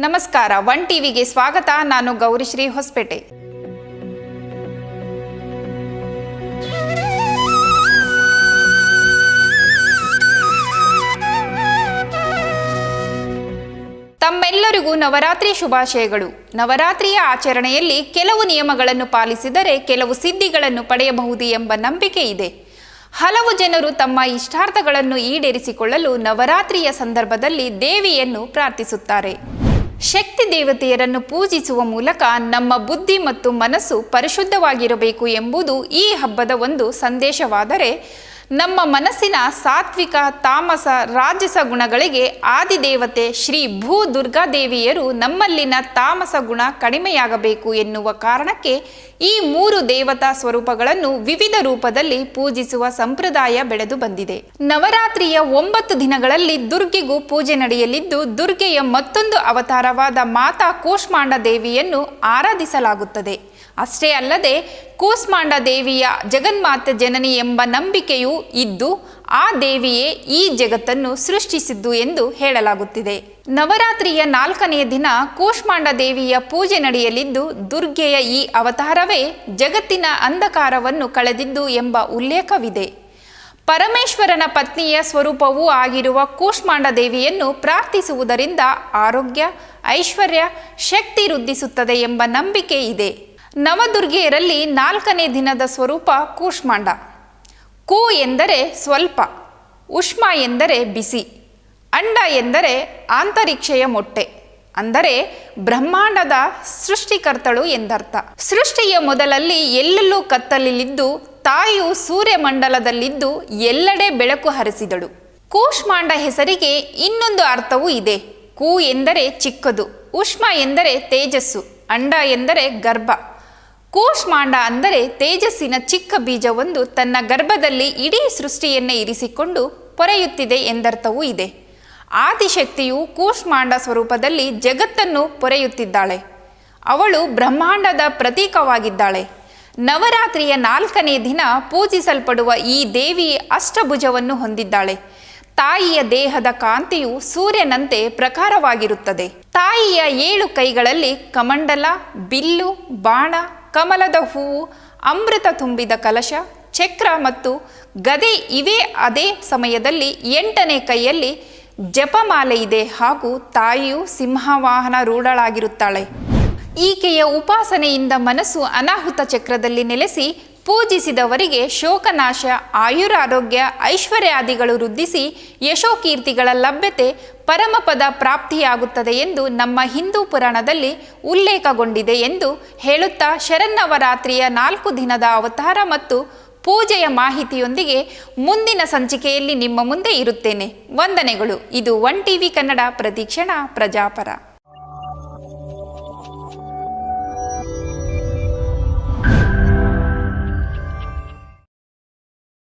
ನಮಸ್ಕಾರ, ಒನ್ ಟಿವಿಗೆ ಸ್ವಾಗತ. ನಾನು ಗೌರಿಶ್ರೀ ಹೊಸಪೇಟೆ. ತಮ್ಮೆಲ್ಲರಿಗೂ ನವರಾತ್ರಿ ಶುಭಾಶಯಗಳು. ನವರಾತ್ರಿಯ ಆಚರಣೆಯಲ್ಲಿ ಕೆಲವು ನಿಯಮಗಳನ್ನು ಪಾಲಿಸಿದರೆ ಕೆಲವು ಸಿದ್ಧಿಗಳನ್ನು ಪಡೆಯಬಹುದು ಎಂಬ ನಂಬಿಕೆ ಇದೆ. ಹಲವು ಜನರು ತಮ್ಮ ಇಷ್ಟಾರ್ಥಗಳನ್ನು ಈಡೇರಿಸಿಕೊಳ್ಳಲು ನವರಾತ್ರಿಯ ಸಂದರ್ಭದಲ್ಲಿ ದೇವಿಯನ್ನು ಪ್ರಾರ್ಥಿಸುತ್ತಾರೆ. ಶಕ್ತಿ ದೇವತೆಯರನ್ನು ಪೂಜಿಸುವ ಮೂಲಕ ನಮ್ಮ ಬುದ್ಧಿ ಮತ್ತು ಮನಸ್ಸು ಪರಿಶುದ್ಧವಾಗಿರಬೇಕು ಎಂಬುದು ಈ ಹಬ್ಬದ ಒಂದು ಸಂದೇಶವಾದರೆ, ನಮ್ಮ ಮನಸ್ಸಿನ ಸಾತ್ವಿಕ ತಾಮಸ ರಾಜಸ ಗುಣಗಳಿಗೆ ಆದಿದೇವತೆ ಶ್ರೀ ಭೂ ದುರ್ಗಾದೇವಿಯರು ನಮ್ಮಲ್ಲಿನ ತಾಮಸ ಗುಣ ಕಡಿಮೆಯಾಗಬೇಕು ಎನ್ನುವ ಕಾರಣಕ್ಕೆ ಈ ಮೂರು ದೇವತಾ ಸ್ವರೂಪಗಳನ್ನು ವಿವಿಧ ರೂಪದಲ್ಲಿ ಪೂಜಿಸುವ ಸಂಪ್ರದಾಯ ಬೆಳೆದು ಬಂದಿದೆ. ನವರಾತ್ರಿಯ ಒಂಬತ್ತು ದಿನಗಳಲ್ಲಿ ದುರ್ಗೆಗೂ ಪೂಜೆ ನಡೆಯಲಿದ್ದು, ದುರ್ಗೆಯ ಮತ್ತೊಂದು ಅವತಾರವಾದ ಮಾತಾ ಕೂಷ್ಮಾಂಡ ದೇವಿಯನ್ನು ಆರಾಧಿಸಲಾಗುತ್ತದೆ. ಅಷ್ಟೇ ಅಲ್ಲದೆ ಕೂಸ್ಮಾಂಡ ದೇವಿಯ ಜಗನ್ಮಾತ ಜನನಿ ಎಂಬ ನಂಬಿಕೆಯೂ ಇದ್ದು ಆ ದೇವಿಯೇ ಈ ಜಗತ್ತನ್ನು ಸೃಷ್ಟಿಸಿದ್ದು ಎಂದು ಹೇಳಲಾಗುತ್ತಿದೆ. ನವರಾತ್ರಿಯ ನಾಲ್ಕನೆಯ ದಿನ ಕೂಷ್ಮಾಂಡ ದೇವಿಯ ಪೂಜೆ ನಡೆಯಲಿದ್ದು, ದುರ್ಗೆಯ ಈ ಅವತಾರವೇ ಜಗತ್ತಿನ ಅಂಧಕಾರವನ್ನು ಕಳೆದಿದ್ದು ಎಂಬ ಉಲ್ಲೇಖವಿದೆ. ಪರಮೇಶ್ವರನ ಪತ್ನಿಯ ಸ್ವರೂಪವೂ ಆಗಿರುವ ಕೂಷ್ಮಾಂಡ ದೇವಿಯನ್ನು ಪ್ರಾರ್ಥಿಸುವುದರಿಂದ ಆರೋಗ್ಯ, ಐಶ್ವರ್ಯ, ಶಕ್ತಿ ವೃದ್ಧಿಸುತ್ತದೆ ಎಂಬ ನಂಬಿಕೆ ಇದೆ. ನವದುರ್ಗೆಯರಲ್ಲಿ ನಾಲ್ಕನೇ ದಿನದ ಸ್ವರೂಪ ಕೂಷ್ಮಾಂಡ. ಕು ಎಂದರೆ ಸ್ವಲ್ಪ, ಉಷ್ಮ ಎಂದರೆ ಬಿಸಿ, ಅಂಡ ಎಂದರೆ ಆಂತರಿಕ್ಷೆಯ ಮೊಟ್ಟೆ, ಅಂದರೆ ಬ್ರಹ್ಮಾಂಡದ ಸೃಷ್ಟಿಕರ್ತಳು ಎಂದರ್ಥ. ಸೃಷ್ಟಿಯ ಮೊದಲಲ್ಲಿ ಎಲ್ಲೆಲ್ಲೂ ಕತ್ತಲಿಲಿದ್ದು, ತಾಯಿಯು ಸೂರ್ಯಮಂಡಲದಲ್ಲಿದ್ದು ಎಲ್ಲೆಡೆ ಬೆಳಕು ಹರಿಸಿದಳು. ಕೂಷ್ಮಾಂಡ ಹೆಸರಿಗೆ ಇನ್ನೊಂದು ಅರ್ಥವೂ ಇದೆ. ಕೂ ಎಂದರೆ ಚಿಕ್ಕದು, ಉಷ್ಮ ಎಂದರೆ ತೇಜಸ್ಸು, ಅಂಡ ಎಂದರೆ ಗರ್ಭ. ಕೂಷ್ಮಾಂಡ ಅಂದರೆ ತೇಜಸ್ಸಿನ ಚಿಕ್ಕ ಬೀಜವೊಂದು ತನ್ನ ಗರ್ಭದಲ್ಲಿ ಇಡೀ ಸೃಷ್ಟಿಯನ್ನೇ ಇರಿಸಿಕೊಂಡು ಪೊರೆಯುತ್ತಿದೆ ಎಂದರ್ಥವೂ ಇದೆ. ಆದಿಶಕ್ತಿಯು ಕೂಷ್ಮಾಂಡ ಸ್ವರೂಪದಲ್ಲಿ ಜಗತ್ತನ್ನು ಪೊರೆಯುತ್ತಿದ್ದಾಳೆ. ಅವಳು ಬ್ರಹ್ಮಾಂಡದ ಪ್ರತೀಕವಾಗಿದ್ದಾಳೆ. ನವರಾತ್ರಿಯ ನಾಲ್ಕನೇ ದಿನ ಪೂಜಿಸಲ್ಪಡುವ ಈ ದೇವಿ ಅಷ್ಟಭುಜವನ್ನು ಹೊಂದಿದ್ದಾಳೆ. ತಾಯಿಯ ದೇಹದ ಕಾಂತಿಯು ಸೂರ್ಯನಂತೆ ಪ್ರಕಾರವಾಗಿರುತ್ತದೆ. ತಾಯಿಯ ಏಳು ಕೈಗಳಲ್ಲಿ ಕಮಂಡಲ, ಬಿಲ್ಲು, ಬಾಣ ಕಮಲದ ಹೂವು, ಅಮೃತ ತುಂಬಿದ ಕಲಶ, ಚಕ್ರ ಮತ್ತು ಗದೆ ಇವೇ ಅದೇ ಸಮಯದಲ್ಲಿ ಎಂಟನೇ ಕೈಯಲ್ಲಿ ಜಪಮಾಲೆ ಇದೆ ಹಾಗೂ ತಾಯಿಯು ಸಿಂಹವಾಹನ ರೂಢಳಾಗಿರುತ್ತಾಳೆ. ಈಕೆಯ ಉಪಾಸನೆಯಿಂದ ಮನಸ್ಸು ಅನಾಹುತ ಚಕ್ರದಲ್ಲಿ ನೆಲೆಸಿ ಪೂಜಿಸಿದವರಿಗೆ ಶೋಕನಾಶ, ಆಯುರಾರೋಗ್ಯ, ಐಶ್ವರ್ಯಾದಿಗಳು ವೃದ್ಧಿಸಿ ಯಶೋಕೀರ್ತಿಗಳ ಲಭ್ಯತೆ ಪರಮಪದ ಪ್ರಾಪ್ತಿಯಾಗುತ್ತದೆ ಎಂದು ನಮ್ಮ ಹಿಂದೂ ಪುರಾಣದಲ್ಲಿ ಉಲ್ಲೇಖಗೊಂಡಿದೆ ಎಂದು ಹೇಳುತ್ತಾ ಶರನ್ನವರಾತ್ರಿಯ ನಾಲ್ಕು ದಿನದ ಅವತಾರ ಮತ್ತು ಪೂಜೆಯ ಮಾಹಿತಿಯೊಂದಿಗೆ ಮುಂದಿನ ಸಂಚಿಕೆಯಲ್ಲಿ ನಿಮ್ಮ ಮುಂದೆ ಇರುತ್ತೇನೆ. ವಂದನೆಗಳು. ಇದು ಒನ್ ಟಿವಿ ಕನ್ನಡ. ಪ್ರತಿಕ್ಷಣ ಪ್ರಜಾಪರ.